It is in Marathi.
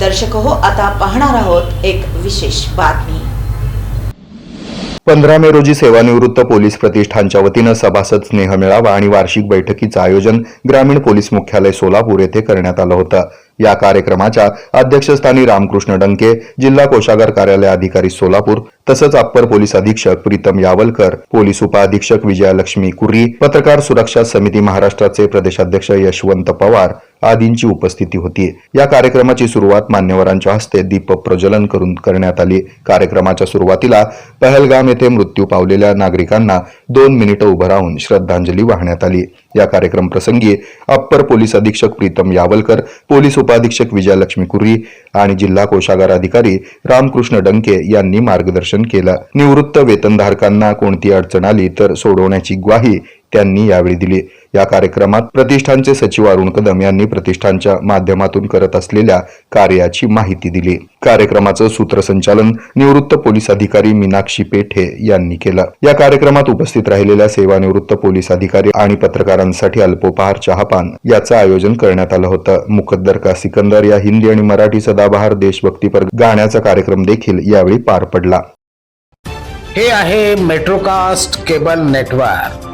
दर्शक हो आता पाहणार आहोत एक विशेष बातमी. पंधरा मे रोजी सेवानिवृत्त पोलीस प्रतिष्ठानच्या वतीनं सभासद स्नेह मेळावा आणि वार्षिक बैठकीचं आयोजन ग्रामीण पोलीस मुख्यालय सोलापूर येथे करण्यात आलं होतं. या कार्यक्रमाच्या अध्यक्षस्थानी रामकृष्ण डंके जिल्हा कोषागार कार्यालय अधिकारी सोलापूर तसंच अप्पर पोलीस अधीक्षक प्रीतम यावलकर पोलीस उपअधीक्षक विजयालक्ष्मी कुर्री पत्रकार सुरक्षा समिती महाराष्ट्राचे प्रदेशाध्यक्ष यशवंत पवार आदींची उपस्थिती होती. या कार्यक्रमाची सुरुवात मान्यवरांच्या हस्ते दीप प्रज्वलन करून करण्यात आली. कार्यक्रमाच्या सुरुवातीला पहलगाम येथे मृत्यू पावलेल्या नागरिकांना दोन मिनिटं उभं राहून श्रद्धांजली वाहण्यात आली. या कार्यक्रम प्रसंगी अप्पर पोलीस अधीक्षक प्रीतम यावलकर पोलीस उपाधीक्षक विजयालक्ष्मी कुर्री आणि जिल्हा कोषागार अधिकारी रामकृष्ण डंके यांनी मार्गदर्शन केलं. निवृत्त वेतनधारकांना कोणती अडचण आली तर सोडवण्याची ग्वाही त्यांनी यावेळी दिली. या कार्यक्रमात प्रतिष्ठानचे सचिव अरुण कदम यांनी प्रतिष्ठानच्या माध्यमातून करत असलेल्या कार्याची माहिती दिली. कार्यक्रमाचं सूत्रसंचालन निवृत्त पोलीस अधिकारी मीनाक्षी पेठे यांनी केलं. या कार्यक्रमात उपस्थित राहिलेल्या सेवानिवृत्त पोलीस अधिकारी आणि पत्रकारांसाठी अल्पोपहार चहापान याचं आयोजन करण्यात आलं होतं. मुकद्दर का सिकंदर या हिंदी आणि मराठी सदाबहार देशभक्तीपर गाण्याचा कार्यक्रम देखील यावेळी पार पडला. हे आहे मेट्रोकास्ट केबल नेटवर्क.